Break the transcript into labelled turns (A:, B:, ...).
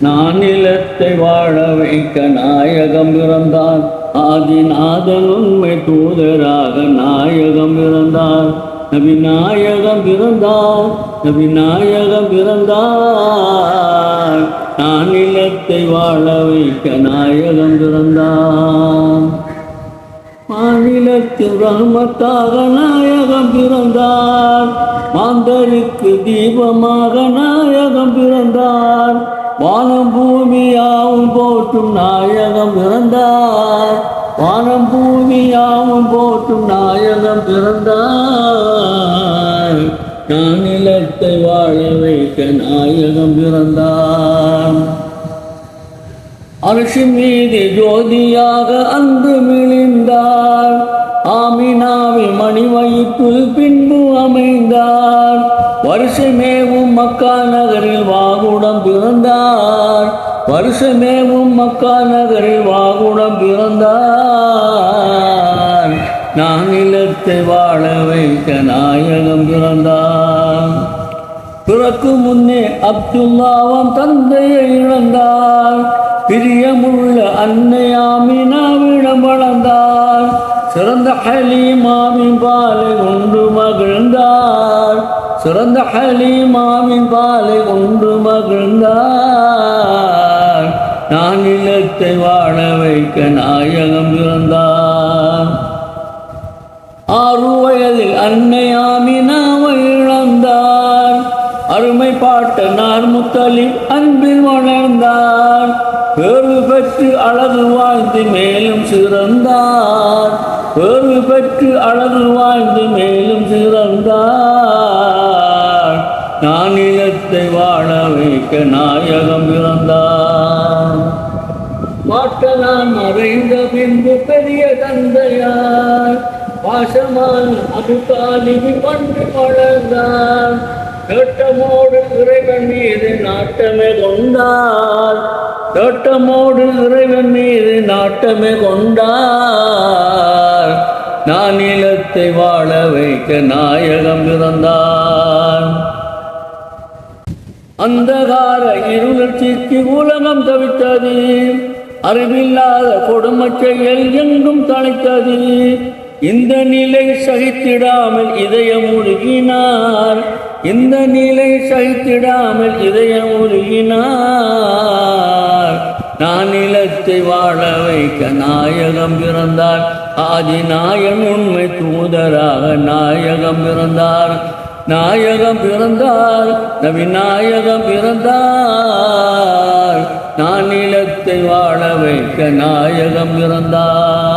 A: நான் நிலத்தை வாழ வைக்க நாயகம் பிறந்தார். ஆதிநாதன் உண்மை தூதராக நாயகம் பிறந்தார். நபி நாயகம் பிறந்தார் நபி நாயகம் பிறந்தார். நான் நிலத்தை வாழ வைக்க நாயகம் பிறந்தார். மாநிலத்தின் ரகுமத்தாக நாயகம் பிறந்தார். மாந்தருக்கு தீபமாக நாயகம் பிறந்தார். வானம் பூமியாவும் போட்டும் நாயகம் பிறந்தார். வானம் பூமியாவும் போட்டும் நாயகம் பிறந்தார். நான் நிலத்தை வாழ வைக்க நாயகம் பிறந்தார். அரிசி மீது ஜோதியாக அன்று மிளிந்தார் ஆமினாவி மணி வயிற்றுள் பின்பு அமைந்தார் வருஷமேவும் மக்கா நகரில் வாகுடம் பிறந்தார். வருஷமேவும் மக்கா நகரில் வாகுடம் பிறந்தார். நான் நிலத்தை வாழ வைக்க நாயகம் பிறந்தார். பிறக்கும் முன்னே அப்துல்லாவும் தந்தையை இழந்தார். பிரியமுள்ள அன்னையாமினாவிடம் வளர்ந்தார் சிறந்த ஹலீமாவின் பாலை கொண்டு மகிழ்ந்தார் சிறந்த ஹலீமாவின் பாலை கொண்டு மகிழ்ந்தார் நான் இல்லத்தை வாழ வைக்க நாயகம் பிறந்தார் ஆறு வயதில் அன்னையாமினா அருமை பாட்ட நார் முத்தலில் அன்பில் உணர்ந்தார் பேறு பெற்று அழகு வாழ்ந்து மேலும் சிறந்தார். பேறு பெற்று அழகு வாழ்ந்து மேலும் சிறந்தார். நான் நிலத்தை வாழ வைக்க நாயகம் பிறந்தார். மாட்டலாம் மறைந்த பின்பு பெரிய தந்தையார். பாசமான அபுதாலிபி பண்டு வளர்ந்தார். தோட்டமோடு இறைவன் மீது நாட்டமே கொண்டார் தோட்டமோடு இறைவன் மீது நாட்டமே கொண்டார் நான் நிலத்தை வாழ வைக்க நாயகம் பிறந்தார் அந்தகார இருளர்ச்சிக்கு உலகம் தவித்தது. அறிவில்லாத கொடுமை செயல் எங்கும் தழைத்தது இந்த நிலை சகித்திடாமல் இதயம் உருகினார் இந்த நிலை சகித்திடாமல் இதயம் உருகினார். நான் நிலத்தை வாழ வைக்க நாயகம் பிறந்தார். ஆதி நாயன் உண்மை தூதராக நாயகம் பிறந்தார். நாயகம் பிறந்தார் நவி நாயகம் பிறந்தார். நான் நிலத்தை வாழ வைக்க நாயகம் பிறந்தார்.